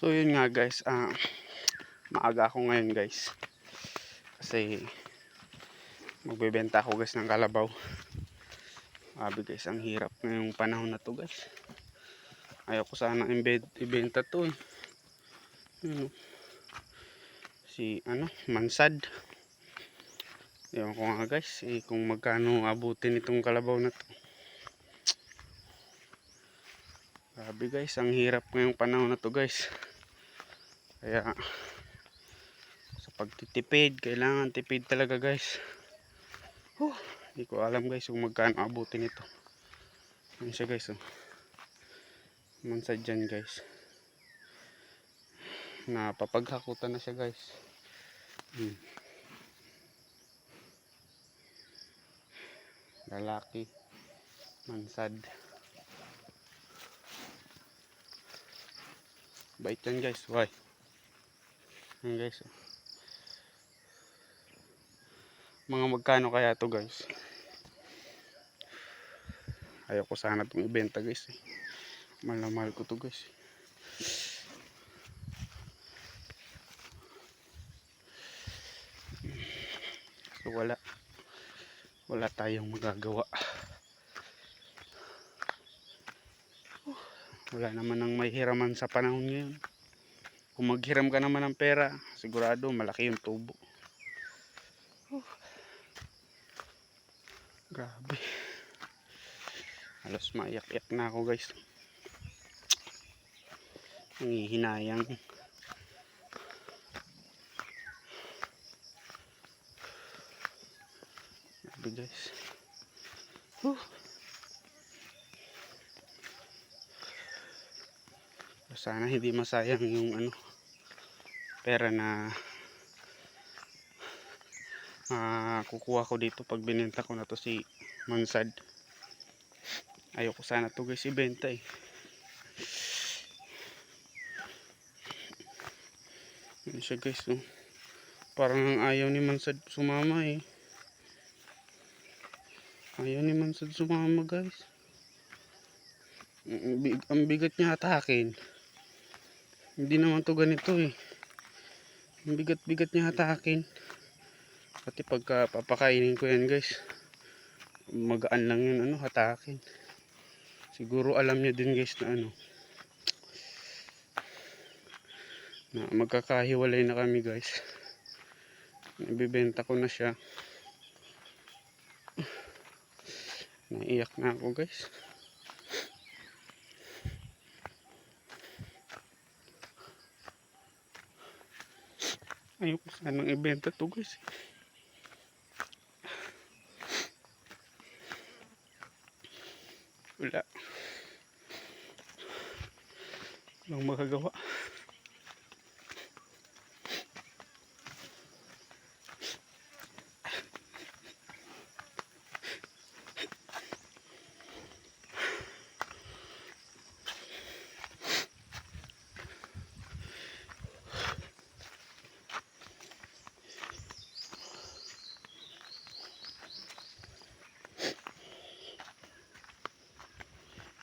So yun nga guys, ah maaga ako ngayon guys. Kasi magbebenta ako guys ng kalabaw. Sabi guys, ang hirap ngayong panahon na to guys. Ayoko sana imbed, ibenta to eh. Yun, oh. Si ano, Mansad. Ewan ko nga guys, eh, kung magkano abutin itong kalabaw na to. Grabe guys, ang hirap ngayong panahon na to guys. Kaya sa pagtitipid, kailangan tipid talaga guys. Huh, hindi ko alam guys kung magkano abutin ito. Yan siya guys. Oh. Mansad dyan guys. Napapaghakutan na siya guys. Hmm. Lalaki. Mansad. Bait yan guys. Why? Yan guys. Mga magkano kaya to guys? Ayoko sana itong ibenta guys. Eh. Mahal ko to guys. So wala. Wala tayong magagawa. Wala naman ang may hiraman sa panahon ngayon. Kung maghiram ka naman ng pera, sigurado malaki yung tubo. Grabe. Halos maiyak-iyak na ako guys. Nangihinayang. Grabe guys. Huh. Sana hindi masayang yung ano pera na ah, kukuha ko dito pag binenta ko na to si Mansad. Ayoko sana to guys ibenta eh. Yan siya guys oh. Parang ang ayaw ni Mansad sumama eh. Ayaw ni Mansad sumama guys. Ang big- Ang bigat niya hatakin. Hindi naman to ganito eh. Ang bigat-bigat niya hatakin. Pati pagka papakainin ko yan guys. Magaan lang yun ano hatakin. Siguro alam niya din guys na ano. Na magkakahiwalay na kami guys. Ibibenta ko na siya. Naiyak na ako guys. Ayoko sanang ibenta to guys. Wala. Walang makagawa.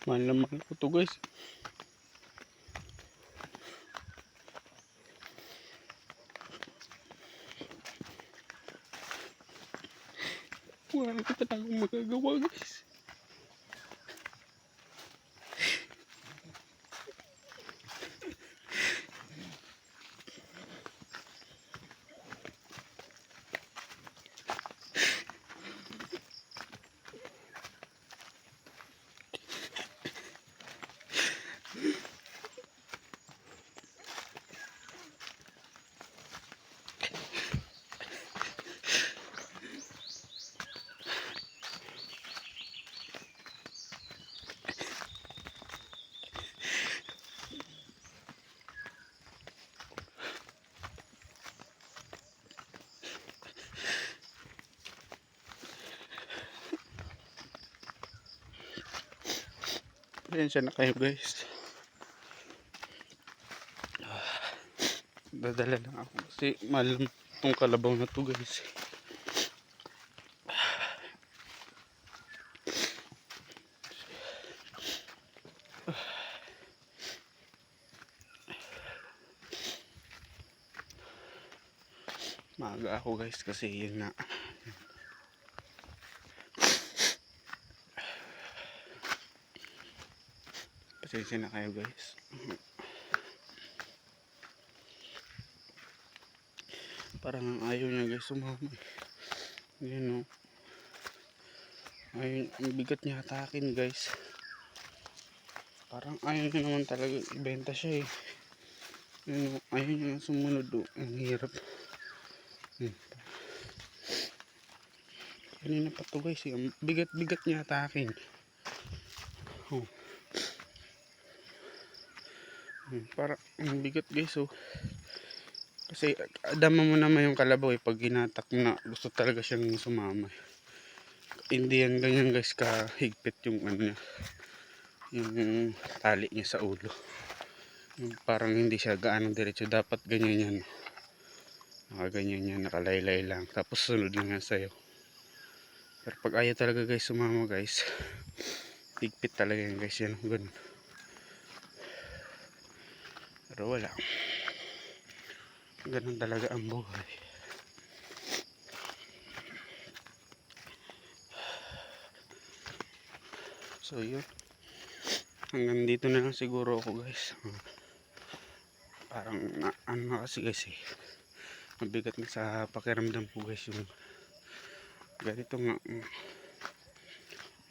Mahal na mahal ko to guys. Wala ko talagang magagawa guys. Pasensya na kayo guys. Dadala lang ako kasi malam tong kalabaw na to guys. Maaga ako guys kasi yun na. Pasensya na kayo guys. Parang ayaw niya guys sumama. Yun o. Ayun, ang bigat niya atakin guys. Parang ayaw niya naman talaga ibenta siya eh. Yun o, ayaw niya sumunod o. Ang hirap. Hmm. Kanina pa to guys eh. Ang bigat-bigat niya atakin. Oh. Hmm, Para ang bigat guys oh. Kasi adama mo naman yung kalabaw eh pag ginatak na gusto talaga siyang sumama. eh. Hindi yan ganyan guys kahigpit yung ano niya. Yung tali niya sa ulo. Yung parang hindi siya gaano diretso. Dapat ganyan yan. Nakaganyan yan, nakalaylay lang. Tapos sunod lang yan sa'yo. Pero pag ayaw talaga guys sumama guys. Higpit talaga yan guys. Yan, ganun. Pero wala. Ganun talaga ang buhay. So yun. Hanggang dito na lang siguro ako guys. Parang na, ano kasi guys eh. Mabigat na sa pakiramdam ko guys yung ganito nga. mm,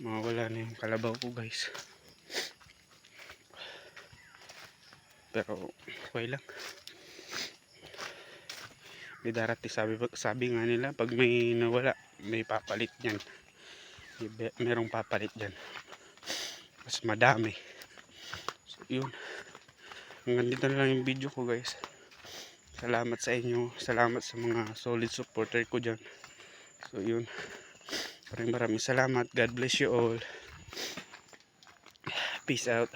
Mawala na yung kalabaw ko guys. Pero okay lang. May darati sabi, sabi nga nila pag may nawala may papalit yan. May, merong papalit dyan. Mas madami. So yun. Hanggang dito na lang yung video ko guys. Salamat sa inyo. Salamat sa mga solid supporter ko dyan. So yun. Maraming maraming salamat. God bless you all. Peace out.